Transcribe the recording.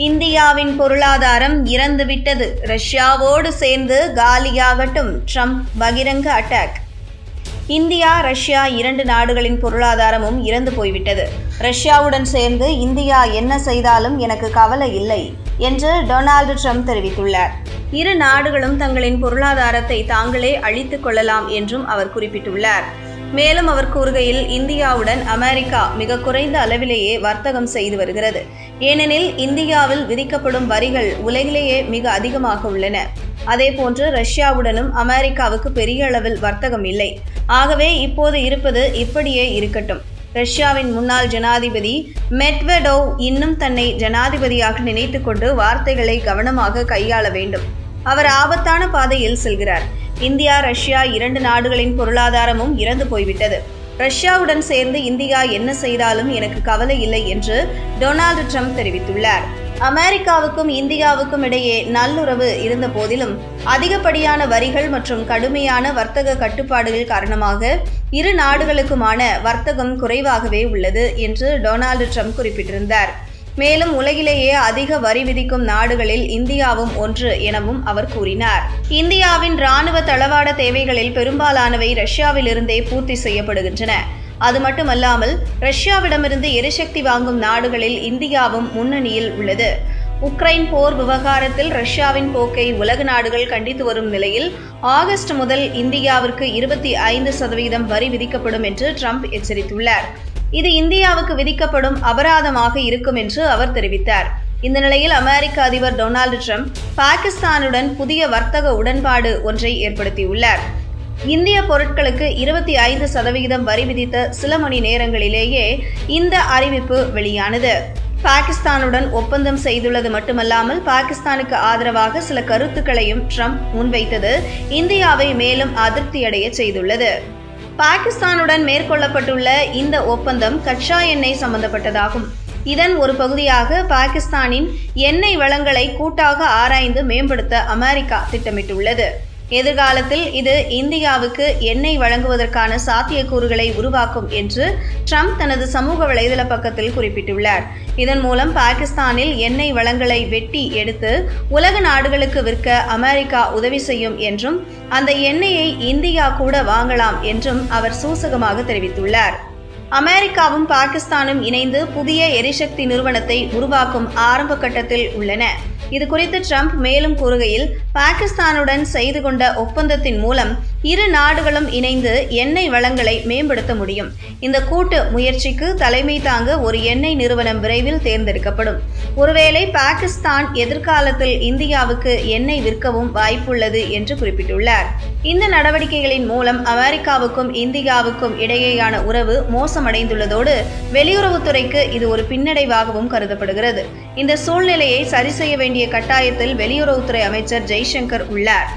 இந்தியாவின் பொருளாதாரம் இறந்துவிட்டது. ரஷ்யாவோடு சேர்ந்து காலியாகட்டும். ட்ரம்ப் பகிரங்க அட்டாக். இந்தியா ரஷ்யா இரண்டு நாடுகளின் பொருளாதாரமும் இறந்து போய்விட்டது. ரஷ்யாவுடன் சேர்ந்து இந்தியா என்ன செய்தாலும் எனக்கு கவலை இல்லை என்று டொனால்டு ட்ரம்ப் தெரிவித்துள்ளார். இரு நாடுகளும் தங்களின் பொருளாதாரத்தை தாங்களே அழித்துக் கொள்ளலாம் என்றும் அவர் குறிப்பிட்டுள்ளார். மேலும் அவர் கூறுகையில் இந்தியாவுடன் அமெரிக்கா மிக குறைந்த அளவிலேயே வர்த்தகம் செய்து வருகிறது. ஏனெனில் இந்தியாவில் விதிக்கப்படும் வரிகள் உலகிலேயே மிக அதிகமாக உள்ளன. அதேபோன்று ரஷ்யாவுடனும் அமெரிக்காவுக்கு பெரிய அளவில் வர்த்தகம் இல்லை. ஆகவே இப்போது இருப்பது இப்படியே இருக்கட்டும். ரஷ்யாவின் முன்னாள் ஜனாதிபதி மெட்வெடோவ் இன்னும் தன்னை ஜனாதிபதியாக நினைத்துக்கொண்டு வார்த்தைகளை கவனமாக கையாள வேண்டும். அவர் ஆபத்தான பாதையில் செல்கிறார். இந்தியா ரஷ்யா இரண்டு நாடுகளின் பொருளாதாரமும் இறந்து போய்விட்டது. ரஷ்யாவுடன் சேர்ந்து இந்தியா என்ன செய்தாலும் எனக்கு கவலை இல்லை என்று டொனால்டு ட்ரம்ப் தெரிவித்துள்ளார். அமெரிக்காவுக்கும் இந்தியாவுக்கும் இடையே நல்லுறவு இருந்த போதிலும் அதிகப்படியான வரிகள் மற்றும் கடுமையான வர்த்தக கட்டுப்பாடுகள் காரணமாக இரு நாடுகளுக்குமான வர்த்தகம் குறைவாகவே உள்ளது என்று டொனால்டு ட்ரம்ப் குறிப்பிட்டிருந்தார். மேலும் உலகிலேயே அதிக வரி விதிக்கும் நாடுகளில் இந்தியாவும் ஒன்று எனவும் அவர் கூறினார். இந்தியாவின் ராணுவ தளவாட தேவைகளில் பெரும்பாலானவை ரஷ்யாவிலிருந்தே பூர்த்தி செய்யப்படுகின்றன. அது மட்டுமல்லாமல் ரஷ்யாவிடமிருந்து எரிசக்தி வாங்கும் நாடுகளில் இந்தியாவும் முன்னணியில் உள்ளது. உக்ரைன் போர் விவகாரத்தில் ரஷ்யாவின் போக்கை உலக நாடுகள் கண்டித்து வரும் நிலையில் ஆகஸ்ட் முதல் இந்தியாவிற்கு இருபத்தி ஐந்து சதவீதம் வரி விதிக்கப்படும் என்று ட்ரம்ப் எச்சரித்துள்ளார். இது இந்தியாவுக்கு விதிக்கப்படும் அபராதமாக இருக்கும் என்று அவர் தெரிவித்தார். இந்த நிலையில் அமெரிக்க அதிபர் டொனால்டு ட்ரம்ப் பாகிஸ்தானுடன் புதிய வர்த்தக உடன்பாடு ஒன்றை ஏற்படுத்தியுள்ளார். இந்திய பொருட்களுக்கு இருபத்தி ஐந்து சதவிகிதம் வரி விதித்த சில மணி நேரங்களிலேயே இந்த அறிவிப்பு வெளியானது. பாகிஸ்தானுடன் ஒப்பந்தம் செய்துள்ளது மட்டுமல்லாமல் பாகிஸ்தானுக்கு ஆதரவாக சில கருத்துக்களையும் ட்ரம்ப் முன்வைத்தது இந்தியாவை மேலும் அதிருப்தியடைய செய்துள்ளது. பாகிஸ்தானுடன் மேற்கொள்ளப்பட்டுள்ள இந்த ஒப்பந்தம் கச்சா எண்ணெய் சம்பந்தப்பட்டதாகும். இதன் ஒரு பகுதியாக பாகிஸ்தானின் எண்ணெய் வளங்களை கூட்டாக ஆராய்ந்து மேம்படுத்த அமெரிக்கா திட்டமிட்டுள்ளது. எதிர்காலத்தில் இது இந்தியாவுக்கு எண்ணெய் வழங்குவதற்கான சாத்தியக்கூறுகளை உருவாக்கும் என்று ட்ரம்ப் தனது சமூக வலைதள பக்கத்தில் குறிப்பிட்டுள்ளார். இதன் மூலம் பாகிஸ்தானில் எண்ணெய் வளங்களை வெட்டி எடுத்து உலக நாடுகளுக்கு விற்க அமெரிக்கா உதவி செய்யும் என்றும் அந்த எண்ணெயை இந்தியா கூட வாங்கலாம் என்றும் அவர் சூசகமாக தெரிவித்துள்ளார். அமெரிக்காவும் பாகிஸ்தானும் இணைந்து புதிய எரிசக்தி நிறுவனத்தை உருவாக்கும் ஆரம்ப கட்டத்தில் உள்ளன. இது குறித்து ட்ரம்ப் மேலும் கூறுகையில் பாகிஸ்தானுடன் செய்து கொண்ட ஒப்பந்தத்தின் மூலம் இரு நாடுகளும் இணைந்து எண்ணெய் வளங்களை மேம்படுத்த முடியும். இந்த கூட்டு முயற்சிக்கு தலைமை தாங்க ஒரு எண்ணெய் நிறுவனம் விரைவில் தேர்ந்தெடுக்கப்படும். ஒருவேளை பாகிஸ்தான் எதிர்காலத்தில் இந்தியாவுக்கு எண்ணெய் விற்கவும் வாய்ப்புள்ளது என்று குறிப்பிட்டுள்ளார். இந்த நடவடிக்கைகளின் மூலம் அமெரிக்காவுக்கும் இந்தியாவுக்கும் இடையேயான உறவு மோசமடைந்துள்ளதோடு வெளியுறவுத்துறைக்கு இது ஒரு பின்னடைவாகவும் கருதப்படுகிறது. இந்த சூழ்நிலையை சரி செய்ய வேண்டும் வேண்டிய கட்டாயத்தில் வெளியுறவுத்துறை அமைச்சர் ஜெய்சங்கர் உள்ளார்.